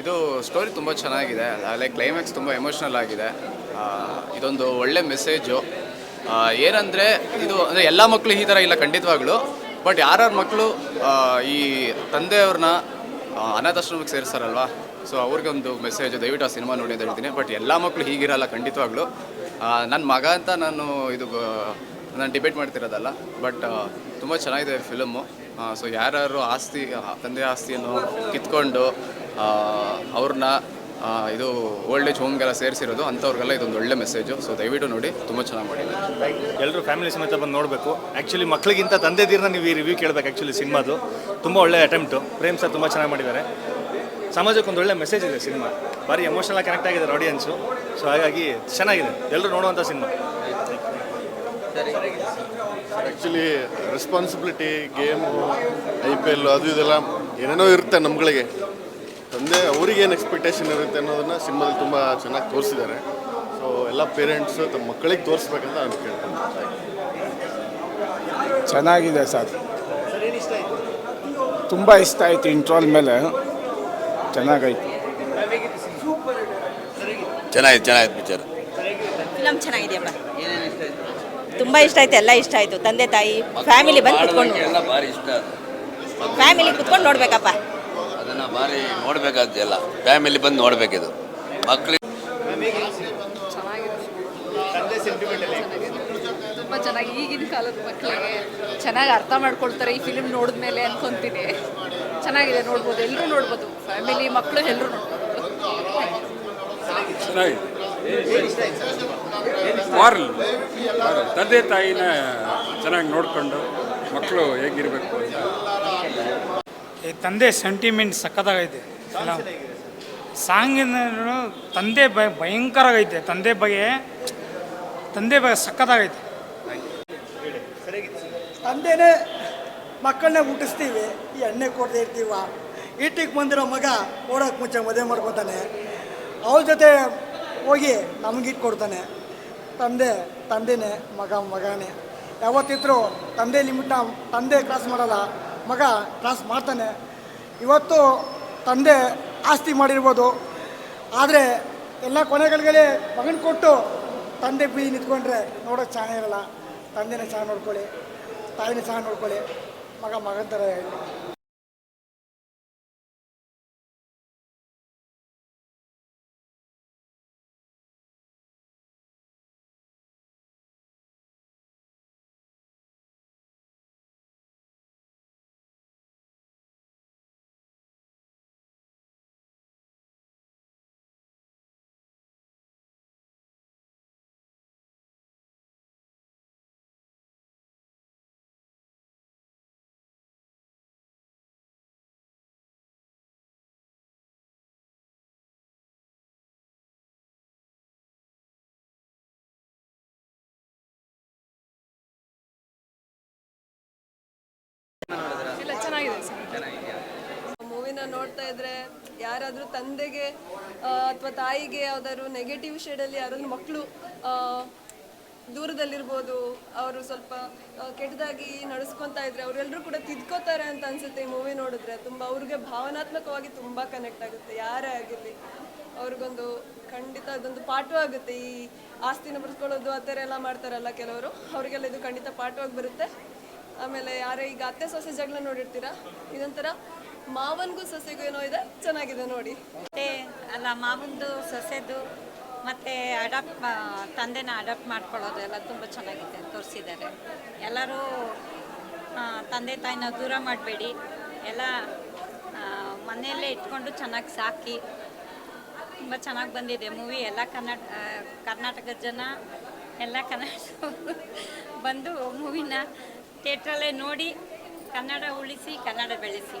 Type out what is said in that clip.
ಇದು ಸ್ಟೋರಿ ತುಂಬ ಚೆನ್ನಾಗಿದೆ. ಲೈಕ್ ಕ್ಲೈಮ್ಯಾಕ್ಸ್ ತುಂಬ ಎಮೋಷ್ನಲ್ ಆಗಿದೆ. ಇದೊಂದು ಒಳ್ಳೆ ಮೆಸೇಜು ಏನಂದರೆ ಇದು ಅಂದರೆ ಎಲ್ಲ ಮಕ್ಕಳು ಈ ಥರ ಇಲ್ಲ ಖಂಡಿತವಾಗ್ಲು. ಬಟ್ ಯಾರ್ಯಾರ ಮಕ್ಕಳು ಈ ತಂದೆಯವ್ರನ್ನ ಅನಾಥಾಶ್ರಮಕ್ಕೆ ಸೇರಿಸ್ತಾರಲ್ವಾ? ಸೊ ಅವ್ರಿಗೆ ಒಂದು ಮೆಸೇಜ್ ದಯವಿಟ್ಟು ಆ ಸಿನಿಮಾ ನೋಡಿ ಅಂತ ಹೇಳ್ತೀನಿ. ಬಟ್ ಎಲ್ಲ ಮಕ್ಕಳು ಹೀಗಿರಲ್ಲ ಖಂಡಿತವಾಗ್ಲು. ನನ್ನ ಮಗ ಅಂತ ನಾನು ಇದು ನಾನು ಡಿಬೇಟ್ ಮಾಡ್ತಿರೋದಲ್ಲ. ಬಟ್ ತುಂಬ ಚೆನ್ನಾಗಿದೆ ಫಿಲಮ್ಮು ಸೊ ಯಾರ್ಯಾರು ಆಸ್ತಿ ತಂದೆ ಆಸ್ತಿಯನ್ನು ಕಿತ್ಕೊಂಡು ಅವ್ರನ್ನ ಇದು ಓಲ್ಡ್ ಏಜ್ ಹೋಮ್ಗೆಲ್ಲ ಸೇರಿಸಿರೋದು ಅಂಥವ್ರಿಗೆಲ್ಲ ಇದೊಂದು ಒಳ್ಳೆ ಮೆಸೇಜು ಸೊ ದಯವಿಟ್ಟು ನೋಡಿ, ತುಂಬ ಚೆನ್ನಾಗಿ ಮಾಡಿದ್ದಾರೆ. ಎಲ್ಲರೂ ಫ್ಯಾಮಿಲಿ ಸಮೇತ ಬಂದು ನೋಡಬೇಕು. ಆ್ಯಕ್ಚುಲಿ ಮಕ್ಕಳಿಗಿಂತ ತಂದೆ ತೀರ್ನ ನೀವು ಈ ರಿವ್ಯೂ ಕೇಳಬೇಕು ಆ್ಯಕ್ಚುಲಿ ಸಿನಿಮಾದು. ತುಂಬ ಒಳ್ಳೆ ಅಟೆಂಪ್ಟು ಪ್ರೇಮ್ ಸರ್ ತುಂಬ ಚೆನ್ನಾಗಿ ಮಾಡಿದ್ದಾರೆ. ಸಮಾಜಕ್ಕೆ ಒಂದು ಒಳ್ಳೆ ಮೆಸೇಜ್ ಇದೆ ಸಿನಿಮಾ. ಭಾರಿ ಎಮೋಷನಲ್ ಕನೆಕ್ಟ್ ಆಗಿದ್ದಾರೆ ಆಡಿಯನ್ಸು ಸೊ ಹಾಗಾಗಿ ಚೆನ್ನಾಗಿದೆ. ಎಲ್ಲರೂ ನೋಡುವಂಥ cinema. Actually responsibility game I P L ಅದು ಇದೆಲ್ಲ ಏನೇನೋ ಇರುತ್ತೆ ನಮ್ಗಳಿಗೆ. ತಂದೆ ಅವ್ರಿಗೇನು ಎಕ್ಸ್ಪೆಕ್ಟೇಷನ್ ಇರುತ್ತೆ ಅನ್ನೋದನ್ನ ಸಿನಿಮಾದಲ್ಲಿ ತುಂಬ ಚೆನ್ನಾಗಿ ತೋರಿಸಿದ್ದಾರೆ. ಸೊ ಎಲ್ಲ ಪೇರೆಂಟ್ಸು ತಮ್ಮ ಮಕ್ಕಳಿಗೆ ತೋರಿಸ್ಬೇಕಂತ ನಾನು ಕೇಳ್ತೀನಿ. ಚೆನ್ನಾಗಿದೆ ಸರ್. ತುಂಬ ಇಷ್ಟ ಆಯಿತು ಇಂಟ್ರೋಲ್ ಮೇಲೆ. ಚೆನ್ನಾಗಾಯ್ತು ಚೆನ್ನಾಗಿದೆ ಚೆನ್ನಾಗಿದೆ ಪಿಕ್ಚರ್ ಫಿಲಮ್ ಚೆನ್ನಾಗಿದೆಯಪ್ಪ? ತುಂಬ ಇಷ್ಟ ಆಯ್ತು ಎಲ್ಲ ಇಷ್ಟ ಆಯ್ತು. ತಂದೆ ತಾಯಿ ಫ್ಯಾಮಿಲಿ ಬಂದು ಕುತ್ಕೊಂಡು. ಎಲ್ಲ ಭಾರಿ ಇಷ್ಟ ಅದು. ಫ್ಯಾಮಿಲಿ ಕುತ್ಕೊಂಡು ನೋಡ್ಬೇಕಪ್ಪ. ಅದನ್ನ ಭಾರಿ ನೋಡ್ಬೇಕಾದ್ದು ಎಲ್ಲ. ಫ್ಯಾಮಿಲಿ ಬಂದು ನೋಡ್ಬೇಕಿದು. ಮಕ್ಳಿಗೆ ತುಂಬ ಚೆನ್ನಾಗಿ ಈಗಿನ ಕಾಲದ ಮಕ್ಕಳಿಗೆ ಚೆನ್ನಾಗಿ ಅರ್ಥ ಮಾಡ್ಕೊಳ್ತಾರೆ ಈ ಫಿಲಿಮ್ ನೋಡಿದ್ಮೇಲೆ ಅನ್ಕೊಂತೀನಿ. ಚೆನ್ನಾಗಿದೆ ನೋಡ್ಬೋದು. ಎಲ್ಲರೂ ನೋಡ್ಬೋದು. ಫ್ಯಾಮಿಲಿ ಮಕ್ಕಳು ಎಲ್ಲರೂ ನೋಡ್ಬೋದು. ಚೆನ್ನಾಗಿದೆ. ಮಾರಲ್. ತಂದೆ ತಾಯಿನ ಚೆನ್ನಾಗಿ ನೋಡಿಕೊಂಡು ಮಕ್ಕಳು ಹೇಗಿರಬೇಕು ಅಂತ. ಈ ತಂದೆ ಸೆಂಟಿಮೆಂಟ್ ಸಖತ್ತಾಗೈತೆ. ಫಿಲಮ್ ಸಾಂಗಿನ ತಂದೆ ಬ ಭಯಂಕರವಾಗೈತೆ ತಂದೆ ಬಗ್ಗೆ ತಂದೆ ಬಗ್ಗೆ ಸಖತ್ತಾಗೈತೆ. ತಂದೆನೇ ಮಕ್ಕಳನ್ನ ಹುಟ್ಟಿಸ್ತೀವಿ. ಈ ಎಣ್ಣೆ ಕೊಡ್ತಾ ಇರ್ತೀವ. ಈಟಿಗೆ ಬಂದಿರೋ ಮಗ ಓಡೋಕೆ ಮುಂಚೆ ಮದುವೆ ಮಾಡ್ಕೊತಾನೆ. ಅವ್ರ ಜೊತೆ ಹೋಗಿ ನಮ್ಗೆ ಇಟ್ಟು ಕೊಡ್ತಾನೆ. ತಂದೆ, ತಂದೆನೇ, ಮಗ, ಮಗನೇ. ಯಾವತ್ತಿದ್ರು ತಂದೆ ಲಿಮಿಟ್ನ ತಂದೆ ಕ್ರಾಸ್ ಮಾಡಲ್ಲ, ಮಗ ಕ್ರಾಸ್ ಮಾಡ್ತಾನೆ. ಇವತ್ತು ತಂದೆ ಆಸ್ತಿ ಮಾಡಿರ್ಬೋದು. ಆದರೆ ಎಲ್ಲ ಕೊನೆಗಳಿಗೆ ಮಗನ ಕೊಟ್ಟು ತಂದೆ ಬೀದಿ ನಿಂತ್ಕೊಂಡ್ರೆ ನೋಡೋಕೆ ಚೆನ್ನಾಗಿರಲ್ಲ ತಂದೆನೇ ಚೆನ್ನಾಗಿ ನೋಡ್ಕೊಳ್ಳಿ, ತಾಯಿನೇ ಚೆನ್ನಾಗಿ ನೋಡ್ಕೊಳ್ಳಿ. ಮಗ ಮಗನ ಥರ ನೋಡ್ತಾ ಇದ್ರೆ ಯಾರಾದರೂ ತಂದೆಗೆ ಅಥವಾ ತಾಯಿಗೆ ಯಾವ್ದಾದ್ರು ನೆಗೆಟಿವ್ ಶೇಡಲ್ಲಿ ಯಾರಾದ್ರೂ ಮಕ್ಕಳು ದೂರದಲ್ಲಿರ್ಬೋದು, ಅವರು ಸ್ವಲ್ಪ ಕೆಟ್ಟದಾಗಿ ನಡೆಸ್ಕೊತಾ ಇದ್ರೆ ಅವರೆಲ್ಲರೂ ಕೂಡ ತಿದ್ಕೋತಾರೆ ಅಂತ ಅನ್ಸುತ್ತೆ ಈ ಮೂವಿ ನೋಡಿದ್ರೆ. ತುಂಬ ಅವ್ರಿಗೆ ಭಾವನಾತ್ಮಕವಾಗಿ ತುಂಬ ಕನೆಕ್ಟ್ ಆಗುತ್ತೆ. ಯಾರೇ ಆಗಿರಲಿ, ಅವ್ರಿಗೊಂದು ಖಂಡಿತ ಅದೊಂದು ಪಾಠವಾಗುತ್ತೆ ಈ ಆಸ್ತಿನ ಬರ್ಸ್ಕೊಳ್ಳೋದು ಆ ಥರ ಎಲ್ಲ ಮಾಡ್ತಾರಲ್ಲ ಕೆಲವರು, ಅವರಿಗೆಲ್ಲ ಇದು ಖಂಡಿತ ಪಾಠವಾಗಿ ಬರುತ್ತೆ. ಆಮೇಲೆ ಯಾರೇ ಈಗ ಅತ್ತೆ ಸೊಸೆ ಜಗಳ ನೋಡಿರ್ತೀರಾ? ಇದೊಂಥರ ಮಾವನ್ಗೂ ಸೊಸೆಗೂ ಏನೋ ಇದೆ? ಚೆನ್ನಾಗಿದೆ ನೋಡಿ. ಮತ್ತೆ ಅಲ್ಲ ಮಾವಂದು ಸೊಸೆದು ಮತ್ತು ಅಡಾಪ್ಟ್ ತಂದೆನ ಅಡಾಪ್ಟ್ ಮಾಡ್ಕೊಳ್ಳೋದು ಎಲ್ಲ ತುಂಬ ಚೆನ್ನಾಗಿದೆ ತೋರಿಸಿದ್ದಾರೆ. ಎಲ್ಲರೂ ತಂದೆ ತಾಯಿನ ದೂರ ಮಾಡಬೇಡಿ. ಎಲ್ಲ ಮನೆಯಲ್ಲೇ ಇಟ್ಕೊಂಡು ಚೆನ್ನಾಗಿ ಸಾಕಿ. ತುಂಬ ಚೆನ್ನಾಗಿ ಬಂದಿದೆ ಮೂವಿ. ಎಲ್ಲ ಆ, ಕರ್ನಾಟಕದ ಜನ ಎಲ್ಲ ಕನ್ನಡ ಬಂದು ಮೂವಿನ ಥಿಯೇಟ್ರಲ್ಲೇ ನೋಡಿ ಕನ್ನಡ ಉಳಿಸಿ ಕನ್ನಡ ಬೆಳೆಸಿ.